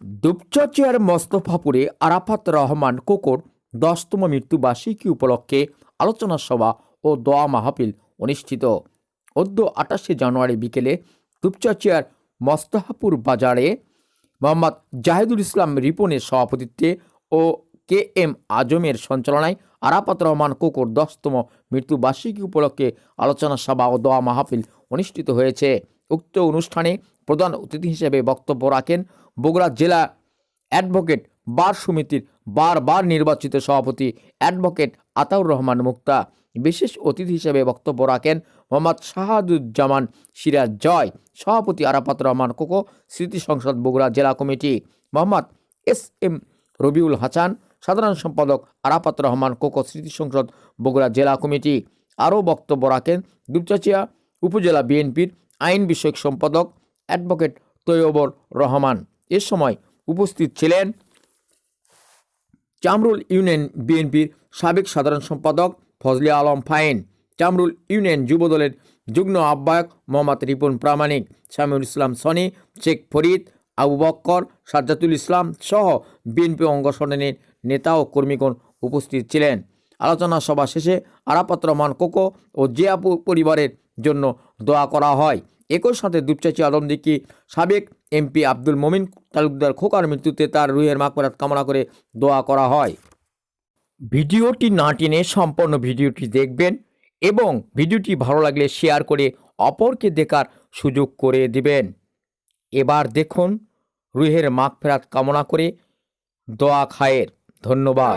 দুপচাচিয়ার মস্তফাপুরে আরাফাত রহমান কোকর দশতম মৃত্যুবার্ষিকী উপলক্ষে আলোচনা সভা ও দোয়া মাহফিল অনুষ্ঠিত। অদ্য আটাশে জানুয়ারি বিকেলে দুপচাচিয়ার মস্তহাপুর বাজারে মোহাম্মদ জাহিদুল ইসলাম রিপনের সভাপতিত্বে ও কে এম আজমের সঞ্চালনায় আরাফাত রহমান কোকর দশতম মৃত্যুবার্ষিকী উপলক্ষে আলোচনা সভা ও দোয়া মাহফিল অনুষ্ঠিত হয়েছে। উক্ত অনুষ্ঠানে প্রধান অতিথি হিসেবে বক্তব্য রাখেন বগুড়া জেলা অ্যাডভোকেট বার সমিতির বারবার নির্বাচিত সভাপতি অ্যাডভোকেট আতাউর রহমান মুক্তা। বিশেষ অতিথি হিসেবে বক্তব্য রাখেন মোহাম্মদ শাহাদুজ্জামান সিরাজ জয় সভাপতি আরাফাত রহমান কোকো, স্মৃতি সংসদ বগুড়া জেলা committee, Mohammad S M Rabiul Hasan, সাধারণ সম্পাদক আরাফাত রহমান কোকো, স্মৃতি সংসদ বগুড়া জেলা কমিটি। আরও বক্তব্য রাখেন দুপচাচিয়া উপজেলা বিএনপির আইন বিষয়ক সম্পাদক অ্যাডভোকেট তৈয়বর রহমান। এ সময় উপস্থিত ছিলেন চামরুল ইউনিয়ন বিএনপির সাবেক সাধারণ সম্পাদক ফজলে আলম ফাইন, চামরুল ইউনিয়ন যুবদলের যুগ্ম আহ্বায়ক মোহাম্মদ রিপন প্রামাণিক শামিউল ইসলাম সনি, শেখ ফরিদ, আবু বক্কর, সাজ্জাতুল ইসলাম সহ বিএনপি অঙ্গসংগঠনের নেতা ও কর্মীগণ উপস্থিত ছিলেন। আলোচনা সভা শেষে আরাপাত রহমান কোকো ও জিয়া প- পরিবারের জন্য দোয়া করা হয়। একই সাথে দুপচাচি আলমদিকি সাবেক এমপি আব্দুল মমিন তালুকদার খোকার মৃত্যুতে তার রুহের মাকবরাত কামনা করে দোয়া করা হয়। ভিডিওটি না টেনে সম্পূর্ণ ভিডিওটি দেখবেন এবং ভিডিওটি ভালো লাগলে শেয়ার করে অপরকে দেখার সুযোগ করে দিবেন। এবার দেখুন রুহের মাগফেরাত কামনা করে দোয়া খায়ের। ধন্যবাদ।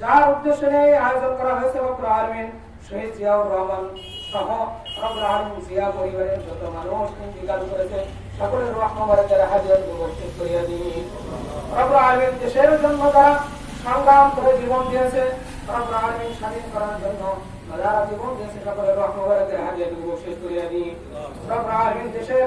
যার উদ্দেশ্যে এই আয়োজন করা হয়েছে রব্বুল আলামিন শহীদ জিয়াউর রহমান সহ রব্বুল আলামিন জিয়া পরিবারের যত মানুষ ইন্তিকাল করেছে, সকলের রহম মোবারকের হাদিয়াটুকু শেষ করিয়া দিন রব্বুল আলামিন দেশের জন্য যারা সংগ্রাম করে জীবন দিয়েছে রব্বুল আলামিন স্বাধীন করার জন্য যারা জীবন দিয়েছে, সকলের রহম মোবারকের হাদিয়াটুকু শেষ করিয়া দিন রব্বুল আলামিন দেশের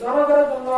জনগণের জন্য